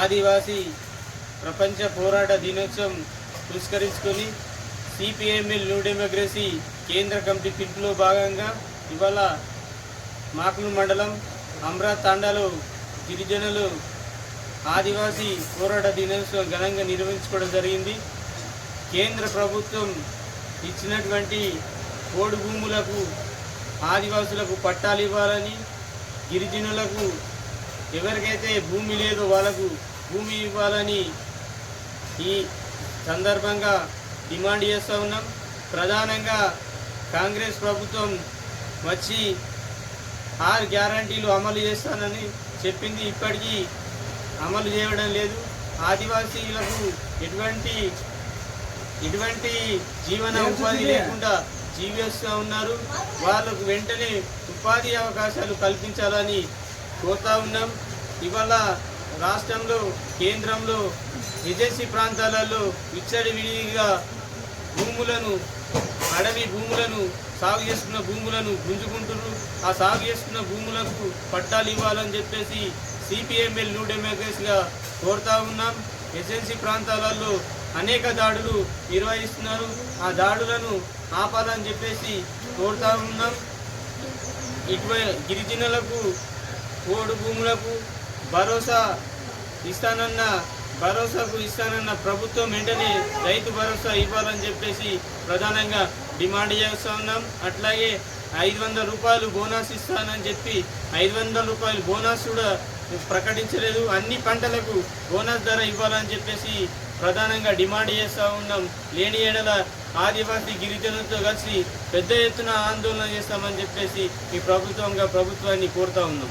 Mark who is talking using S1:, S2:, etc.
S1: ఆదివాసీ ప్రపంచ పోరాట దినోత్సవం పురస్కరించుకొని సిపిఎంఎల్ న్యూ డెమోక్రసీ కేంద్ర కమిటీ పిలుపులో భాగంగా ఇవాళ మాకులు మండలం అమ్రా తాండాలో గిరిజనులు ఆదివాసీ పోరాట దినోత్సవం ఘనంగా నిర్వహించుకోవడం జరిగింది. కేంద్ర ప్రభుత్వం ఇచ్చినటువంటి పోడు భూములకు ఆదివాసులకు పట్టాలు ఇవ్వాలని గిరిజనులకు ఎవరికైతే భూమి లేదో వాళ్ళకు భూమి ఇవ్వాలని ఈ సందర్భంగా డిమాండ్ చేస్తూ ఉన్నాం. ప్రధానంగా కాంగ్రెస్ ప్రభుత్వం వచ్చి ఆరు గ్యారంటీలు అమలు చేస్తానని చెప్పింది. ఇప్పటికీ అమలు చేయడం లేదు. ఆదివాసీలకు ఎటువంటి ఎటువంటి జీవన ఉపాధి లేకుండా జీవిస్తూ ఉన్నారు. వాళ్ళకు వెంటనే ఉపాధి అవకాశాలు కల్పించాలని కోరుతా ఉన్నాం. ఇవాళ రాష్ట్రంలో కేంద్రంలో విదేశీ ప్రాంతాలలో విచ్చడివిడిగా భూములను అడవి భూములను సాగు చేస్తున్న భూములను గుంజుకుంటున్నారు ఆ సాగు చేస్తున్న భూములకు పట్టాలు ఇవ్వాలని చెప్పేసి సిపిఎంఎల్ న్యూ డెమోక్రసీగా కోరుతా ఉన్నాం. ఎస్ఎన్సీ ప్రాంతాలలో అనేక దాడులు నిర్వహిస్తున్నారు. ఆ దాడులను ఆపాలని చెప్పేసి కోరుతా ఉన్నాం. ఇటువై గిరిజనులకు పోడు భూములకు భరోసా ఇస్తానన్న భరోసాకు ఇస్తానన్న ప్రభుత్వం వెంటనే రైతు భరోసా ఇవ్వాలని చెప్పేసి ప్రధానంగా డిమాండ్ చేస్తూ ఉన్నాం. అట్లాగే ఐదు వందల రూపాయలు బోనస్ ఇస్తానని చెప్పి ఐదు వందల రూపాయలు బోనస్ కూడా ప్రకటించలేదు. అన్ని పంటలకు బోనస్ ధర ఇవ్వాలని చెప్పేసి ప్రధానంగా డిమాండ్ చేస్తూ ఉన్నాం. లేని ఏడల ఆదివాసీ గిరిజనులతో కలిసి పెద్ద ఎత్తున ఆందోళన చేస్తామని చెప్పేసి ఈ ప్రభుత్వంగా ప్రభుత్వాన్ని కోరుతా ఉన్నాం.